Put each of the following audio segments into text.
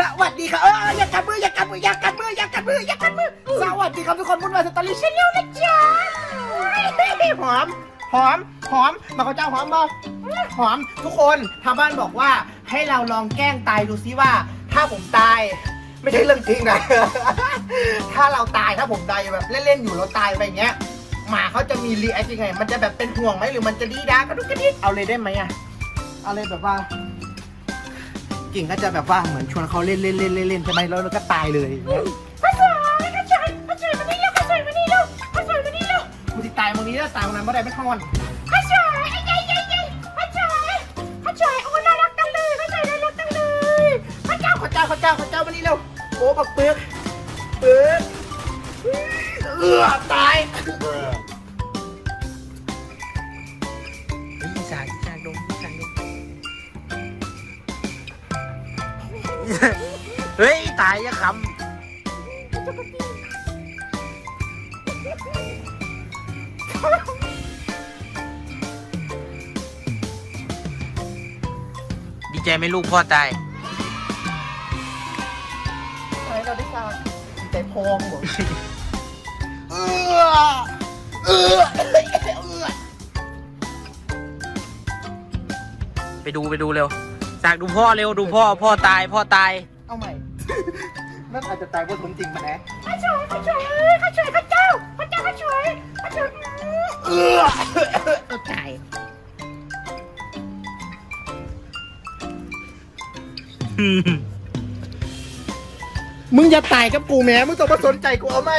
สวัสดีครับเอออย่ากัดมืออย่ากัดมืออย่ากัดมืออย่ากัดมืออย่ากัดมือสวัสดีครับทุกคนวุ่นวาสตอรี่ชแนลนะจ๊ะหอมหอมหอมมาเขาเจ้าหอมบ่หอมทุกคนทางบ้านบอกว่าให้เราลองแกล้งตายดูซิว่า ถ้าผมตาย ไม่ใช่เรื่องจริงนะ ถ้าเราตายถ้าผมตายแบบเล่นๆอยู่เราตายไปอย่างเงี้ยหมาเขาจะมีรีแอคยังไง มันจะแบบเป็นห่วงไหมหรือมันจะดีด้ากระดุกกระดิกเอาเลยได้ไหมอะเอาเลยแบบว่า กิ่งก็จะแบบว่าเหมือนชวนเขาเล่นเล่นเล่นเล่นเล่นใช่ไหมแล้วเราก็ตายเลยพระสอยพระสอยพระสอยมานี่เร็วพระสอยมานี่เร็วพระสอยมานี่เร็วกูจะตายวันนี้แล้วตายวันนั้นไม่ได้ไม่ทอนพระสอยไอ้ยัยยัยยัยพระสอยพระสอยโอ้น่ารักจังเลยพระสอยน่ารักจังเลยพระเจ้าพระเจ้าพระเจ้าพระเจ้ามานี่เร็วโอ้ปักเปือกเปือกเอือตาย เฮ้ย ตายยังคำดีใจไหมลูกพ่อตาย ทำไมเราได้ซาวใจพองหมดเออเออเออไปดูไปดูเร็ว จากดูพ่อเร็วดูพ่อพ่อตายพ่อตาย เอาใหม่ นั่นอาจจะตายบนสมจริงมาแนะข้าช่วยข้าช่วยข้าช่วยพระเจ้าพระเจ้าข้าช่วยข้าช่วยเออเอาตายมึงอย่าตายกับกูแม้มึงต้องมาสนใจกูเอาไหม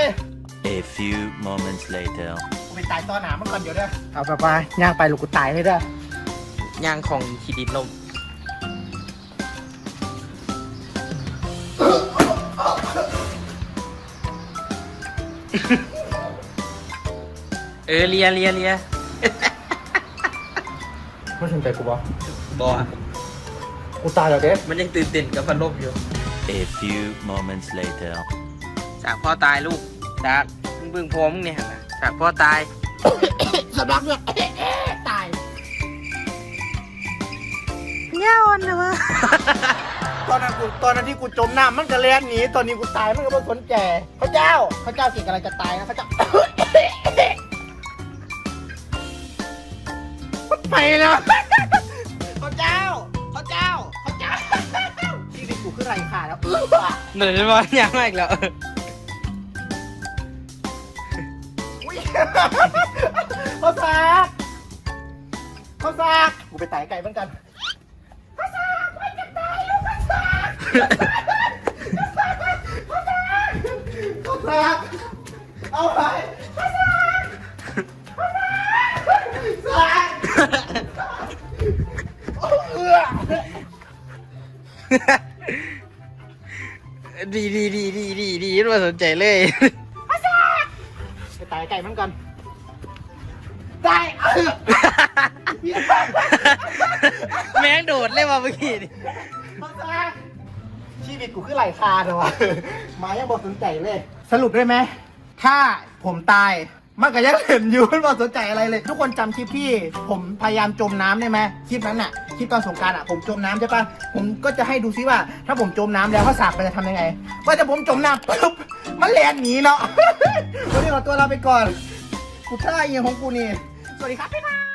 A few moments later. กูไปตายต้อนหนามันก่อนเดี๋ยวเด้อเอาแบบว่าย่างไปลูกกูตายเลยเด้อย่างของขีดินลม เออเลียเลียเลียไม่สนใจกูบอบอกูตายแล้วเด้มันยังตื่นเต้นกับพัดลมอยู่ A few moments later. จากพ่อตายลูกจากมึงเบิ่งพ่อมึงเนี่ยนะจากพ่อตาย สำลักเลือดตายเงี้ยวันนะวะตอนนั้นกูตอนนั้นที่กูจมน้ำมันก็แล่นหนีตอนนี้กูตายมันก็ไม่สนใจพระเจ้าพระเจ้าเก่งอะไรจะตายนะพระเจ้า ไปแล้วพระเจ้าพระเจ้าพระเจ้าชีวิตกูคือไรขาดแล้วเหนื่อยมายังไม่อีกแล้วอุ๊ยเขาซากเขาซากกูไปตายไก่เหมือนกันเขาซากไม่จะตายลูกเขาซากเขาซากเขาซากเอาไป ดีดีดีดีดีดีไม่สนใจเลยไปตายไก่เหมือนกันตายเอื้อแม่งโดดเลยว่ะเมื่อกี้นี่เขาซากชีวิตกูคือไหลคาเลยวะมายังบอกสนใจเลย สรุปได้ไหม ถ้าผมตาย มันก็ยังเห็นอยู่มันสนใจอะไรเลย ทุกคนจำคลิปที่ ผมพยายามจมน้ำได้ไหมคลิปนั้นน่ะคลิปตอนสงกรารอะผมจมน้ำใช่ปะผมก็จะให้ดูซิว่า ถ้าผมจมน้ำแล้วข้าวสากมันจะทำยังไง ว่าจะผมจมน้ำปุ๊บมันแลนหนีเนาะ วันนี้ขอตัวลาไปก่อนกูท่าเอียงของกูนี่สวัสดีครับบ๊ายบาย